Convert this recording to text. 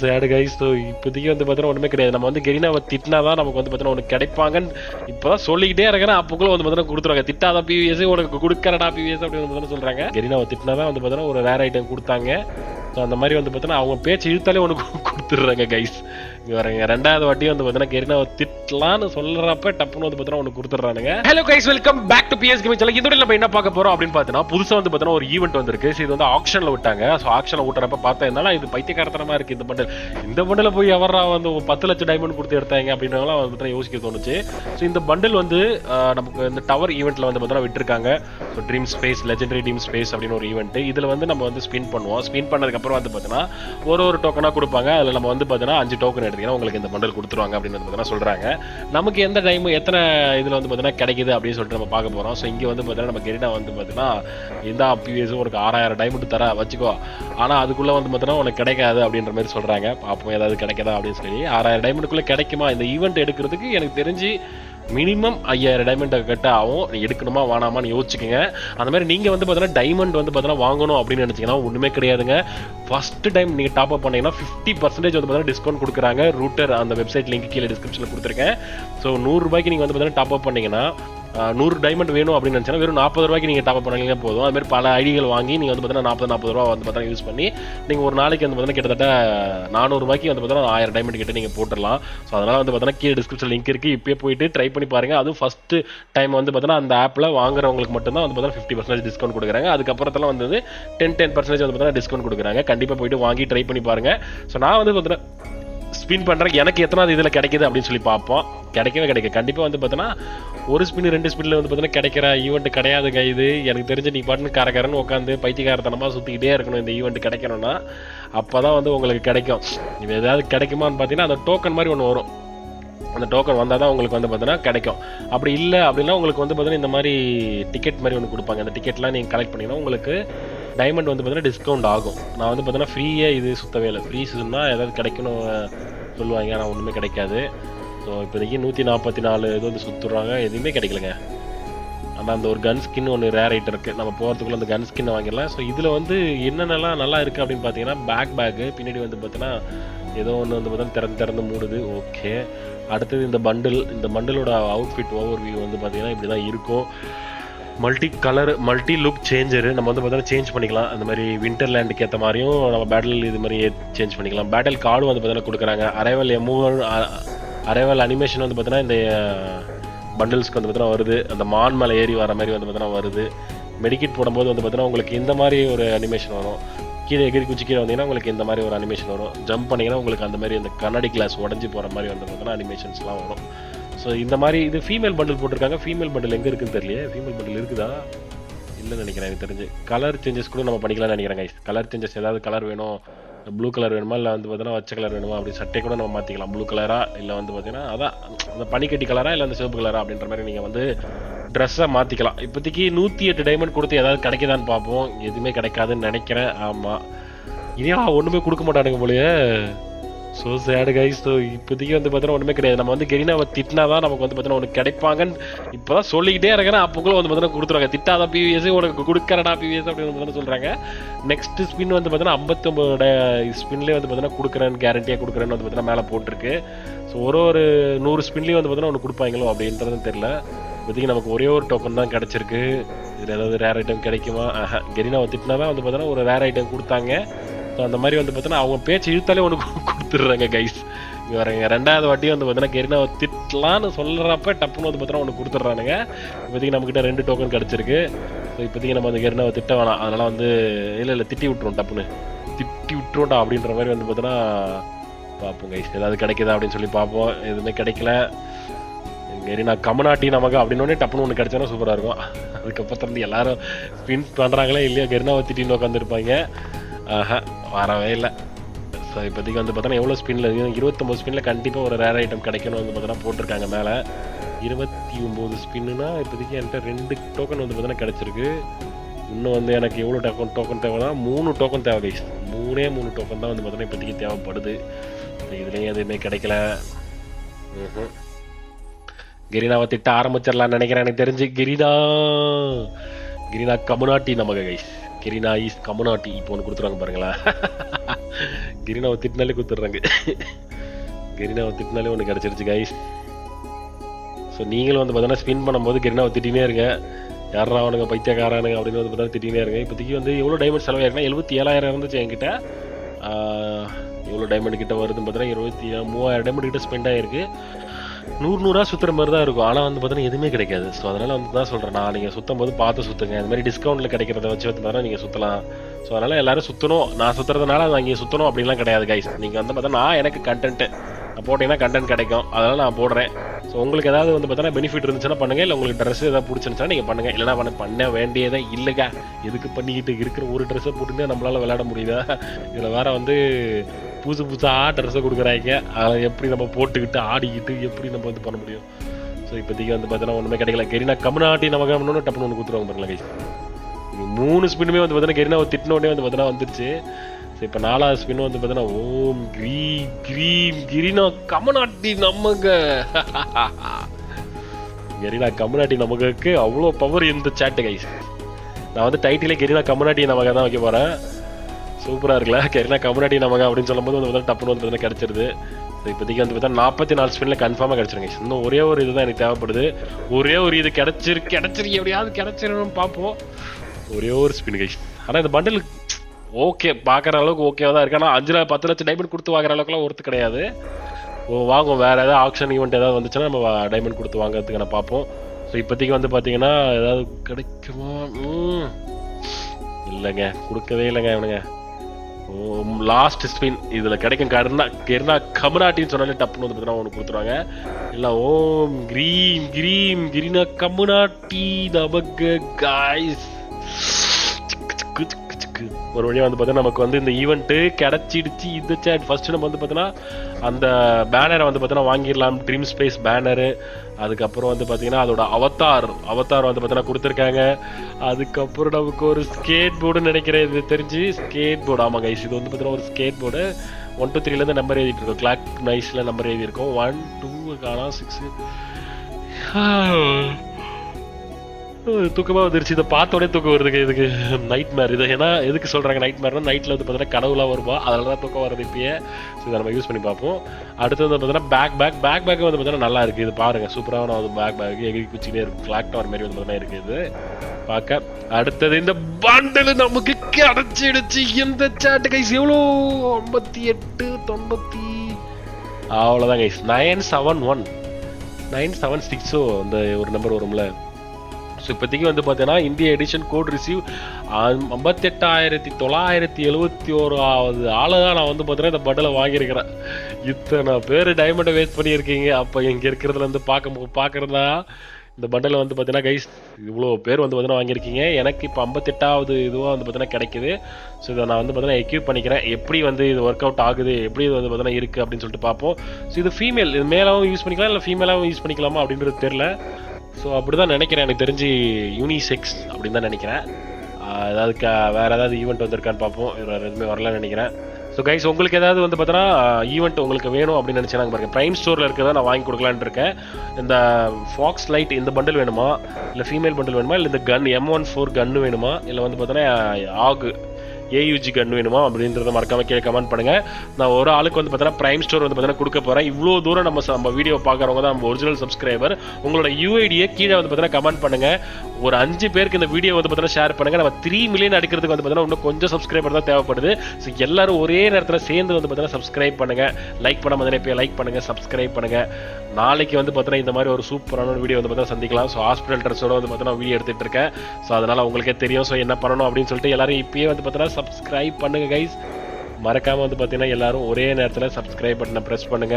சேடு guys so இப்போதைக்கு வந்து பார்த்தீங்கன்னா ஒன்றுமே கிடையாது. நம்ம வந்து கெரினாவை திட்டினா தான் நமக்கு வந்து பார்த்தீங்கன்னா ஒன்று கிடைப்பாங்கன்னு இப்போ தான் சொல்லிக்கிட்டே இருக்கிறேன் அப்போக்குள்ள வந்து பார்த்தீங்கன்னா கொடுத்துருவாங்க. திட்டாத பிவிஎஸ் உனக்கு கொடுக்கறடா பிவிஎஸ் அப்படின்னு வந்து பார்த்தீங்கன்னா சொல்கிறாங்க கெரினாவை திட்டினா தான் வந்து பார்த்தீங்கன்னா ஒரு ரேர் ஐட்டம் கொடுத்தாங்க. ஸோ அந்த மாதிரி வந்து பார்த்தீங்கன்னா அவங்க பேச்சு இழுத்தாலே உனக்கு கொடுத்துட்றாங்க கைஸ் வரங்க ரெண்டாவது வாட்டி வந்து பார்த்தீங்கன்னா கெரினா திட்டலான்னு சொல்கிறப்ப டப்புன்னு வந்து பார்த்தீங்கன்னா உனக்கு கொடுத்துட்றானுங்க. Hello guys welcome back to PS gaming channel இதோட நம்ம என்ன பார்க்க போகிறோம் அப்படின்னு பார்த்தீங்கன்னா புதுசாக வந்து பார்த்தீங்கன்னா ஒரு ஈவெண்ட் வந்திருக்கு. இது வந்து ஆக்ஷனில் விட்டாங்க. ஸோ ஆக்ஷனில் விட்டுறப்ப பார்த்தா இருந்தாலும் இது பைத்தியக்காரத்தனமாக இருக்குது இந்த பண்டல் இந்த பண்டலில் போய் எவரா வந்து ஒரு பத்து லட்சம் டைமண்ட் கொடுத்து எடுத்தாங்க அப்படின்றவங்களாம் வந்து பார்த்தீங்கன்னா யோசிக்க தோணுச்சு. ஸோ இந்த பண்டில் வந்து நமக்கு இந்த டவர் ஈவெண்ட்டில் வந்து பார்த்தீங்கன்னா விட்டுருக்காங்க. So dream space legendary dream space அப்படின்னு ஒரு ஈவெண்ட் இதில் வந்து நம்ம வந்து ஸ்பின் பண்ணுவோம். ஸ்பின் பண்ணதுக்கப்புறம் வந்து பார்த்தீங்கன்னா ஒரு ஒரு டோக்கனாக கொடுப்பாங்க. அதில் நம்ம வந்து பார்த்தீங்கன்னா அஞ்சு டோக்கன் எடுத்தீங்கன்னா உங்களுக்கு இந்த மண்டல் கொடுத்துருவாங்க அப்படின்னு வந்து சொல்கிறாங்க நமக்கு எந்த டைம் எத்தனை இதில் வந்து பார்த்தீங்கன்னா கிடைக்குது அப்படின்னு சொல்லிட்டு நம்ம பார்க்க போகிறோம் ஸோ இங்கே வந்து பார்த்தீங்கன்னா நம்ம கெரினா வந்து பார்த்தீங்கன்னா இந்த பிஎஸ் உனக்கு ஆறாயிரம் டைமண்ட் தர வச்சுக்கோ. ஆனால் அதுக்குள்ளே வந்து பார்த்தீங்கன்னா உனக்கு கிடைக்காது அப்படின்ற மாதிரி சொல்கிறாங்க பார்ப்போம் ஏதாவது கிடைக்காதா அப்படின்னு சொல்லி. ஆறாயிரம் டைமண்டுக்குள்ளே கிடைக்குமா? இந்த ஈவெண்ட் எடுக்கிறதுக்கு எனக்கு தெரிஞ்சு மினிமம் ஐயாயிரம் டைமண்ட் கட்ட ஆகும். எடுக்கணுமா வேணாமான்னு யோசிச்சுக்கோங்க. அந்த மாதிரி நீங்கள் வந்து பார்த்தீங்கன்னா டைமண்ட் வந்து பார்த்தீங்கன்னா வாங்கணும் அப்படின்னு நினச்சிங்கன்னா ஒன்றுமே கிடையாதுங்க. ஃபஸ்ட்டு டைம் நீங்கள் டாப் அப் பண்ணீங்கன்னா ஃபிஃப்டி பர்சன்டேஜ் வந்து பார்த்தீங்கன்னா டிஸ்கவுண்ட் கொடுக்குறாங்க. ரூட்டர் அந்த வெப்சைட் லிங்க் கீழே டிஸ்கிரிப்ஷனில் கொடுத்துருக்கேன். ஸோ நூறுரூபாய்க்கு நீங்கள் வந்து பார்த்தீங்கன்னா டாப் அப் பண்ணீங்கன்னா நூறு டைமண்ட் வேணும் அப்படின்னு நினச்சா வெறும் நாற்பது ரூபாய்க்கு நீங்கள் டாப் பண்ணீங்கன்னா போதும். அதுமாதிரி பல ஐடிகள் வாங்கி நீங்கள் வந்து பார்த்தீங்கன்னா நாற்பது நாற்பது ரூபா வந்து பார்த்தீங்கன்னா யூஸ் பண்ணி நீங்கள் ஒரு நாளைக்கு வந்து பார்த்தீங்கன்னா கிட்டத்தட்ட நானூறுபாய்க்கு வந்து பார்த்தீங்கன்னா ஆயிரம் டைமண்ட் கிட்ட நீங்கள் போட்டுடலாம். ஸோ அதனால் வந்து பார்த்தீங்கன்னா கீழே டிஸ்கிரிப்ஷன் லிங்க் இருக்குது இப்போயே போயிட்டு ட்ரை பண்ணி பாருங்கள் அதுவும் ஃபஸ்ட்டு டைம் வந்து பார்த்தீங்கன்னா அந்த ஆப்பில் வாங்குறவங்களுக்கு மட்டும்தான் வந்து பார்த்தீங்கன்னா ஃபிஃப்டி பர்சன்டேஜ் டிஸ்கவுண்ட் கொடுக்குறாங்க. அதுக்கப்புறத்தெல்லாம் வந்து டென் டென் பர்சன்டேஜ் வந்து பார்த்தீங்கன்னா டிஸ்கவுண்ட் கொடுக்குறாங்க. கண்டிப்பாக போயிட்டு வாங்கி ட்ரை பண்ணி பாருங்கள் ஸோ நான் வந்து பார்த்தீங்கன்னா ஸ்பின் பண்ணுறதுக்கு எனக்கு எத்தனாவது இதில் கிடைக்குது அப்படின்னு சொல்லி பார்ப்போம். கிடைக்கவே கிடைக்கும் கண்டிப்பாக வந்து பார்த்தீங்கன்னா ஒரு ஸ்பின் ரெண்டு ஸ்பின்ல வந்து பார்த்தீங்கன்னா கிடைக்கிற ஈவெண்ட் கிடையாதுங்க இது எனக்கு தெரிஞ்சு நீ பாட்டுன்னு கரகரன்னு உட்காந்து பைத்தியக்காரத்தனமாக சுற்றிக்கிட்டே இருக்கணும் இந்த ஈவெண்ட் கிடைக்கணும்னா. அப்போ தான் வந்து உங்களுக்கு கிடைக்கும். இது ஏதாவது கிடைக்குமான்னு பார்த்தீங்கன்னா அந்த டோக்கன் மாதிரி ஒன்று வரும். அந்த டோக்கன் வந்தால் தான் உங்களுக்கு வந்து பார்த்தீங்கன்னா கிடைக்கும். அப்படி இல்லை அப்படின்னா உங்களுக்கு வந்து பார்த்தீங்கன்னா இந்த மாதிரி டிக்கெட் மாதிரி ஒன்று கொடுப்பாங்க. அந்த டிக்கெட்லாம் நீங்கள் கலெக்ட் பண்ணிங்கன்னா உங்களுக்கு டைமண்ட் வந்து பார்த்தீங்கன்னா டிஸ்கவுண்ட் ஆகும். நான் வந்து பார்த்தீங்கன்னா ஃப்ரீயே இது சுத்தவே இல்லை. ஃப்ரீ சீசன்னா ஏதாவது கிடைக்கணும் சொல்லுவாங்க. ஆனால் ஒன்றுமே கிடைக்காது. ஸோ இப்போதைக்கு நூற்றி நாற்பத்தி நாலு இது வந்து சுற்றுறாங்க எதுவுமே கிடைக்கலங்க. ஆனால் அந்த ஒரு கன் ஸ்கின் ஒன்று ரேர் ஐட்டம் இருக்குது நம்ம போகிறதுக்குள்ளே அந்த கன் ஸ்கின் வாங்கிடலாம். ஸோ இதில் வந்து என்னென்னலாம் நல்லா இருக்குது அப்படின்னு பார்த்தீங்கன்னா பேக் பேக்கு பின்னாடி வந்து பார்த்தீங்கன்னா ஏதோ ஒன்று வந்து பார்த்தீங்கன்னா திறந்து திறந்து மூடுது. ஓகே அடுத்தது இந்த பண்டில் இந்த பண்டிலோட அவுட்ஃபிட் ஓவர் வியூ வந்து பார்த்தீங்கன்னா இப்படி தான் இருக்கும். Multi colour multi look changer நம்ம வந்து பார்த்தோன்னா சேஞ்ச் பண்ணிக்கலாம். அந்த மாதிரி விண்டர்லேண்டுக்கு ஏற்ற மாதிரியும் நம்ம பேட்டில் இது மாதிரி சேஞ்ச் பண்ணிக்கலாம். பேட்டில் கார்டும் வந்து பார்த்தோன்னா கொடுக்குறாங்க. அரைவல் எமூவல் அரைவல் அனிமேஷன் வந்து பார்த்தோன்னா இந்த uh, பண்டில்ஸ்க்கு வந்து பார்த்தோன்னா வருது. அந்த மான் மேலே ஏறி வர மாதிரி வந்து பார்த்தோன்னா வருது. மெடிக்கிட் போடும்போது வந்து பார்த்தோன்னா உங்களுக்கு இந்த மாதிரி ஒரு அனிமேஷன் வரும். கீழே எகிரி குச்சி கீழே வந்தீங்கன்னா உங்களுக்கு இந்த மாதிரி ஒரு அனிமேஷன் வரும். ஜம்ப் பண்ணிங்கன்னா உங்களுக்கு அந்த மாதிரி அந்த கண்ணாடி கிளாஸ் உடஞ்சி போகிற மாதிரி வந்து பார்த்தோன்னா அனிமேஷன்ஸ்லாம் வரும். ஸோ இந்த மாதிரி இது ஃபீமேல் பண்டில் போட்டிருக்காங்க. ஃபீமேல் பண்டில் எங்கே இருக்குன்னு தெரியல ஃபீமேல் பண்டில் இருக்குதா? இல்லைன்னு நினைக்கிறேன் எனக்கு தெரிஞ்சு. கலர் சேஞ்சஸ் கூட நம்ம பண்ணிக்கலாம்னு நினைக்கிறேன் கலர் சேஞ்சஸ் ஏதாவது கலர் வேணும்? ப்ளூ கலர் வேணுமா? இல்லை வந்து பார்த்தீங்கன்னா வச்ச கலர் வேணுமா? அப்படி சட்டை கூட நம்ம மாற்றிக்கலாம் ப்ளூ கலராக இல்லை வந்து பார்த்தீங்கன்னா அதான் அந்த பனிக்கட்டி கலரா இல்லை அந்த சிவப்பு கலரா அப்படின்ற மாதிரி நீங்கள் வந்து ட்ரெஸ்ஸை மாற்றிக்கலாம் இப்போதைக்கு நூற்றி எட்டு டைமண்ட் கொடுத்து ஏதாவது கிடைக்குதான்னு பார்ப்போம். எதுவுமே கிடைக்காதுன்னு நினைக்கிறேன். ஆமாம் இனியா ஒன்றுமே கொடுக்க மாட்டானுங்க போலயே. ஸோ சேடு கைஸ் ஸோ இப்போதைக்கு வந்து பார்த்தீங்கன்னா ஒன்றுமே கிடையாது. நம்ம வந்து கெரினாவை திட்டினா தான் நமக்கு வந்து பார்த்தீங்கன்னா உனக்கு கிடைப்பாங்கன்னு இப்போ தான் சொல்லிக்கிட்டே இருக்கிறேன். அப்போக்குள்ள வந்து பார்த்தீங்கன்னா கொடுத்துருவாங்க. திட்டாத பிவிஎஸ் உனக்கு கொடுக்கறடா பிவிஎஸ் அப்படின்னு வந்து சொல்கிறாங்க நெக்ஸ்ட் ஸ்பின் வந்து பார்த்தீங்கன்னா ஐம்பத்தொம்பது ஸ்பின்லேயே வந்து பார்த்தீங்கன்னா கொடுக்குறேன்னு கேரண்டியாக கொடுக்குறேன்னு வந்து பார்த்தீங்கன்னா மேலே போட்டிருக்கு. ஸோ ஒரு ஒரு நூறு ஸ்பின்லேயும் வந்து பார்த்தீங்கன்னா ஒன்று கொடுப்பாங்களோ அப்படின்றது தெரில இப்போதைக்கு நமக்கு ஒரே ஒரு டோக்கன் தான் கிடச்சிருக்கு. இதில் ஏதாவது ரேர் ஐட்டம் கிடைக்குமா? ஆஹா கெரினாவை திட்டினா தான் வந்து பார்த்தீங்கன்னா ஒரு ரேர் ஐட்டம் கொடுத்தாங்க. ஸோ அந்த மாதிரி வந்து பார்த்தோன்னா அவங்க பேச்சு இழுத்தாலே ஒன்று கொடுத்துட்றாங்க கைஸ் இங்கே வரங்க ரெண்டாவது வாட்டியும் வந்து பார்த்தீங்கன்னா கெரினாவை திட்டலான்னு சொல்கிறப்ப டப்புன்னு வந்து பார்த்தோன்னா ஒன்று கொடுத்துட்றானுங்க. இப்போதைக்கு நம்மக்கிட்ட ரெண்டு டோக்கன் கிடச்சிருக்கு. ஸோ இப்போதைக்கு நம்ம அந்த கெரினாவை திட்ட வேணாம். அதனால் வந்து இல்லை இல்லை திட்டி விட்டுருவோம் டப்புன்னு. திட்டி விட்டுருவோம்டா அப்படின்ற மாதிரி வந்து பார்த்தோன்னா பார்ப்போம் கைஸ் ஏதாவது கிடைக்குதா அப்படின்னு சொல்லி பார்ப்போம். எதுவுமே கிடைக்கல. கெரினா கமனாட்டி நமக்கு அப்படின்னு டப்புன்னு ஒன்று கிடைச்சோன்னா சூப்பராக இருக்கும். அதுக்கப்புறத்துலேருந்து எல்லாரும் ஸ்பின் பண்ணுறாங்களே இல்லையா கெரினாவை திட்டின்னு உட்காந்துருப்பாங்க ஆஹா. வரவே இல்லை. ஸோ இப்போதைக்கு வந்து பார்த்தோன்னா எவ்வளோ ஸ்பின்னில் இருபத்தொம்போது ஸ்பின்னில் கண்டிப்பாக ஒரு ரேர் ஐட்டம் கிடைக்கணும் வந்து பார்த்தோன்னா போட்டிருக்காங்க மேலே. இருபத்தி ஒம்பது ஸ்பின்னுனா இப்போதைக்கு என்கிட்ட ரெண்டு டோக்கன் வந்து பார்த்தோன்னா கிடச்சிருக்கு. இன்னும் வந்து எனக்கு எவ்வளோ டோக்கன் டோக்கன் தேவைன்னா மூணு டோக்கன் தேவை கைஸ் மூணே மூணு டோக்கன் தான் வந்து பார்த்தோன்னா இப்போதைக்கு தேவைப்படுது. இதுலேயும் எதுவுமே கிடைக்கல. ம்ஹும். கிரினாவை திட்ட ஆரம்பிச்சிடலாம்னு நினைக்கிறேன் எனக்கு தெரிஞ்சு. கிரினா கிரினா கமுனாட்டி நமக்கு கைஸ் கிரினா ஈஸ் கமனாட்டி இப்போ ஒன்று கொடுத்துருவாங்க பாருங்களா. கிரினாவை திட்டினாலே கொடுத்துட்றாங்க. கிரினாவை திட்டினாலே ஒன்று கிடச்சிருச்சு கைஸ் ஸோ நீங்களும் வந்து பார்த்தீங்கன்னா ஸ்பின் பண்ணும்போது கிரினாவை திட்டினே இருங்க. யாரா அவனுங்க பைத்தியக்காரானுங்க அப்படின்னு வந்து பார்த்தா திட்டினே இருங்க. இப்போதைக்கு வந்து எவ்வளோ டைமண்ட் செலவாயிருக்குன்னா எழுபத்தி ஏழாயிரம் இருந்துச்சு என்கிட்ட. எவ்வளோ டைமண்ட் கிட்ட வருதுன்னு பார்த்தீங்கன்னா இருபத்தி மூவாயிரம் டைமண்ட் கிட்ட ஸ்பெண்ட் ஆயிருக்கு. நூறு நூறுரூவா சுற்றுற மாதிரி தான் இருக்கும். ஆனால் வந்து பார்த்தீங்கன்னா எதுவுமே கிடைக்காது. ஸோ அதனால் வந்து தான் சொல்கிறேன் நான் நீங்கள் சுற்றும் போது பார்த்து சுற்றுங்க இந்த மாதிரி டிஸ்கவுண்ட்டில் கிடைக்கிறத வச்சு வந்து பார்த்தா நீங்கள் சுற்றலாம் ஸோ அதனால் எல்லாரும் சுற்றணும் நான் சுற்றுறதுனால நான் இங்கே சுற்றணும் அப்படின்லாம் கிடையாது கைஸ் நீங்கள் வந்து பார்த்தா நான் எனக்கு கண்டென்ட்டு நான் போட்டிங்கன்னா கண்டென்ட் கிடைக்கும். அதனால் நான் போடுறேன். ஸோ உங்களுக்கு ஏதாவது வந்து பார்த்தீங்கன்னா பெனிஃபிட் இருந்துச்சுன்னா பண்ணுங்கள் இல்லை உங்களுக்கு ட்ரெஸ் ஏதாவது பிடிச்சிருந்துச்சுன்னா நீங்கள் பண்ணுங்கள் இல்லைனா பண்ண பண்ண வேண்டியதே இல்லைங்க. எதுக்கு பண்ணிக்கிட்டு இருக்கிற ஒரு ட்ரெஸ்ஸை போட்டுட்டு நம்மளால விளையாட முடியுதா? இதில் வேற வந்து புதுசு புதுசாக ட்ரெஸ்ஸை கொடுக்குறாங்க. அதை எப்படி நம்ம போட்டுக்கிட்டு ஆடிக்கிட்டு எப்படி நம்ம வந்து பண்ண முடியும்? ஸோ இப்போதைக்கு வந்து பார்த்தீங்கன்னா ஒன்றுமே கிடைக்கல. கெரினா கம்னாட்டி நமக்கு ஒன்று டப்புனு ஒன்று கொடுத்துருவாங்க பாருங்களா கைஸ் மூணு ஸ்பின்னுமே வந்து பார்த்தீங்கன்னா கெரினா திட்டின உடனே வந்து பார்த்தீங்கன்னா வந்துருச்சு. ஸோ இப்போ நாலாவது ஸ்பின் வந்து பார்த்தீங்கன்னா ஓம் கிரீ கிரீம் கிரினா கமனாட்டி நமக்கு. கெரினா கமனாட்டி நமக்கு. அவ்வளோ பவர் இந்த சேட்டு கைஸ் நான் வந்து டைட்டிலே கெரினா கமனாட்டி நமக்கு தான் வைக்க போகிறேன் சூப்பராக இருக்குல்ல. கெரினா கம்யூனிட்டி நமக்கு அப்படின்னு சொல்லும்போது வந்து பார்த்தா டப்புனு வந்து பார்த்தீங்கன்னா கிடச்சிருது. ஸோ இப்போதைக்கு வந்து பார்த்தா நாற்பத்தி நாலு ஸ்பின்ல கன்ஃபார்மாக கிடச்சிருங்க. இன்னும் ஒரே ஒரு இதுதான் எனக்கு தேவைப்படுது. ஒரே ஒரு இது கிடச்சிரு கிடச்சிரு எப்படியாவது கிடச்சிருன்னு பார்ப்போம். ஒரே ஒரு ஸ்பின் கைஸ் ஆனால் இந்த பண்டில் ஓகே பார்க்குற அளவுக்கு ஓகேவா தான் இருக்கு. ஆனால் அஞ்சு பத்து லட்சம் டைமண்ட் கொடுத்து வாங்குற அளவுக்குலாம் ஒருத்து கிடையாது. ஓ வாங்குவோம். வேறு ஏதாவது ஆக்ஷன் ஈவெண்ட் ஏதாவது வந்துச்சுன்னா நம்ம டைமண்ட் கொடுத்து வாங்குறதுக்கு நான் பார்ப்போம். ஸோ இப்போதைக்கு வந்து பார்த்தீங்கன்னா ஏதாவது கிடைக்குமா? ம். இல்லைங்க. கொடுக்கவே இல்லைங்க இவனுங்க. லாஸ்ட் ஸ்பின் இதில் கிடைக்கும் கருணா கருணா கமுனாட்டின்னு சொன்னாலே டப்புன்னு வந்து பார்த்தீங்கன்னா ஒன்று கொடுத்துருவாங்க. இல்லை ஓம் கிரீம் கிரீம் கிரீனா கமுனாட்டி நமக்கு காய்ஸ் சிக்கு ஒரு வழியாக வந்து பார்த்தீங்கன்னா நமக்கு வந்து இந்த ஈவெண்ட்டு கிடச்சிடுச்சு இந்த சேட் ஃபர்ஸ்ட் நம்ம வந்து பார்த்தீங்கன்னா அந்த பேனரை வந்து பார்த்தோன்னா வாங்கிடலாம். ட்ரீம் ஸ்பேஸ் பேனரு அதுக்கப்புறம் வந்து பார்த்தீங்கன்னா அதோட அவத்தார் அவத்தார் வந்து பார்த்தீங்கன்னா கொடுத்துருக்காங்க. அதுக்கப்புறம் நமக்கு ஒரு ஸ்கேட் போர்டுன்னு நினைக்கிறேன் இது தெரிஞ்சு ஸ்கேட் போர்டு ஆமாம் கைஸ் இது வந்து பார்த்தீங்கன்னா ஒரு ஸ்கேட் போர்டு ஒன் டூ த்ரீலேருந்து நம்பர் எழுதிட்டு இருக்கோம். கிளாக் நைஸில் நம்பர் எழுதியிருக்கோம். ஒன் டூ காணா சிக்ஸு தூக்கமாக வந்துருச்சு. இதை பார்த்தோடனே தூக்கம் வருதுங்க. இதுக்கு நைட் மேர் இது ஏன்னா எதுக்கு சொல்கிறாங்க நைட் மேர்னா நைட்டில் வந்து பார்த்தீங்கன்னா கனவுலாம் வருமா? அதனால தான் தூக்கம் வருது இப்பயே. ஸோ இதை நம்ம யூஸ் பண்ணி பார்ப்போம். அடுத்தது வந்து பார்த்தீங்கன்னா பேக் பேக் பேக் பேக் வந்து பார்த்தீங்கன்னா நல்லா இருக்குது இது பாருங்க சூப்பரான வந்து பேக் பேக் எகிரி குச்சினே இருக்கு. கிளாக் டவர் மாதிரி வந்து பார்த்தீங்கன்னா இருக்குது இது. பார்க்க. அடுத்தது இந்த பண்டல் நமக்கு கிடைச்சிடுச்சு. இந்த சாட்டு கைஸ் எவ்வளோ? ஐம்பத்தி எட்டு தொண்ணூற்றி அவ்வளோதான் guys nine seven one nine seven சிக்ஸோ அந்த ஒரு நம்பர் வரும்ல. ஸோ இப்போதைக்கு வந்து பார்த்தீங்கன்னா இந்திய எடிஷன் கோட் ரிசீவ் ஐம்பத்தெட்டாயிரத்தி தொள்ளாயிரத்தி எழுபத்தி ஓராவது ஆளை தான் நான் வந்து பார்த்தீங்கன்னா இந்த பட்டில் வாங்கியிருக்கிறேன். இத்தனை பேர் டைமண்டை வேஸ்ட் பண்ணியிருக்கீங்க. அப்போ இங்கே இருக்கிறதுல இருந்து பார்க்க பார்க்குறதா? இந்த பண்டலில் வந்து பார்த்தீங்கன்னா கைஸ் இவ்வளோ பேர் வந்து பார்த்தீங்கன்னா வாங்கியிருக்கீங்க. எனக்கு இப்போ ஐம்பத்தெட்டாவது இதுவாக வந்து பார்த்தீங்கன்னா கிடைக்குது. ஸோ இதை நான் வந்து பார்த்தீங்கன்னா எக்யூப் பண்ணிக்கிறேன். எப்படி வந்து இது ஒர்க் அவுட் ஆகுது? எப்படி இது வந்து பார்த்தீங்கன்னா இருக்குது அப்படின்னு சொல்லிட்டு பார்ப்போம். ஸோ இது ஃபீமேல் இது மேலாகவும் யூஸ் பண்ணிக்கலாம் இல்லை ஃபீமேலாகவும் யூஸ் பண்ணிக்கலாமா அப்படின்றது தெரில ஸோ அப்படி தான் நினைக்கிறேன். எனக்கு தெரிஞ்சு யூனிசெக்ஸ் அப்படின்னு தான் நினைக்கிறேன். ஏதாவது க வேறு ஏதாவது ஈவெண்ட் வந்திருக்கான்னு பார்ப்போம். வேறு எதுவுமே வரலன்னு நினைக்கிறேன். ஸோ கைஸ் உங்களுக்கு ஏதாவது வந்து பார்த்தோன்னா ஈவெண்ட் உங்களுக்கு வேணும் அப்படின்னு நினச்சேன் பாருங்க. ப்ரைம் ஸ்டோரில் இருக்கிறத நான் வாங்கி கொடுக்கலான் இருக்கேன். இந்த ஃபாக்ஸ் லைட் இந்த பண்டில் வேணுமா? இல்லை ஃபீமேல் பண்டில் வேணுமா? இல்லை இந்த gun M one four gun வேணுமா? இல்லை வந்து பார்த்தோன்னா ஆகு. ஏயூஜி கன் வேணுமா அப்படின்றத மறக்காம கீழே கமெண்ட் பண்ணுங்க நான் ஒரு ஆளுக்கு வந்து பார்த்தீங்கன்னா பிரைம் ஸ்டோர் வந்து பார்த்தீங்கன்னா கொடுக்க போகிறேன் இவ்வளோ தூரம் நம்ம நம்ம வீடியோ பார்க்குறவங்க தான் நம்ம ஒரிஜினல் சப்ஸ்கிரைபர் உங்களோட யூஐடியை கீழே வந்து பார்த்தீங்கன்னா கமெண்ட் பண்ணுங்க ஒரு அஞ்சு பேருக்கு இந்த வீடியோ வந்து பார்த்தீங்கன்னா ஷேர் பண்ணுங்க நம்ம த்ரீ மில்லியன் அடிக்கிறதுக்கு வந்து பார்த்தீங்கன்னா இன்னும் கொஞ்சம் சப்ஸ்கிரைபர் தான் தேவைப்படுது ஸோ எல்லாரும் ஒரே நேரத்தில் சேர்ந்து வந்து பார்த்தீங்கன்னா சப்ஸ்கிரைப் பண்ணுங்க லைக் பண்ண மாதிரி இப்போ லைக் பண்ணுங்க சப்ஸ்கிரைப் பண்ணுங்க நாளைக்கு வந்து பார்த்தீங்கன்னா இந்த மாதிரி ஒரு சூப்பரான வீடியோ வந்து பார்த்தீங்கன்னா சந்திக்கலாம் ஸோ ஹாஸ்பிட்டல் ட்ரெஸ்ஸோட வந்து பார்த்தீங்கன்னா வீடியோ எடுத்துகிட்டு இருக்கேன் ஸோ அதனால் உங்களுக்கே தெரியும் ஸோ என்ன பண்ணணும் அப்படின்னு சொல்லிட்டு எல்லாரும் இப்பயே வந்து பார்த்தீங்கன்னா சப்ஸ்கிரைப் பண்ணுங்க கைஸ் மறக்காம வந்து பார்த்தீங்கன்னா எல்லாரும் ஒரே நேரத்தில் சப்ஸ்கிரைப் பட்டனை ப்ரெஸ் பண்ணுங்க.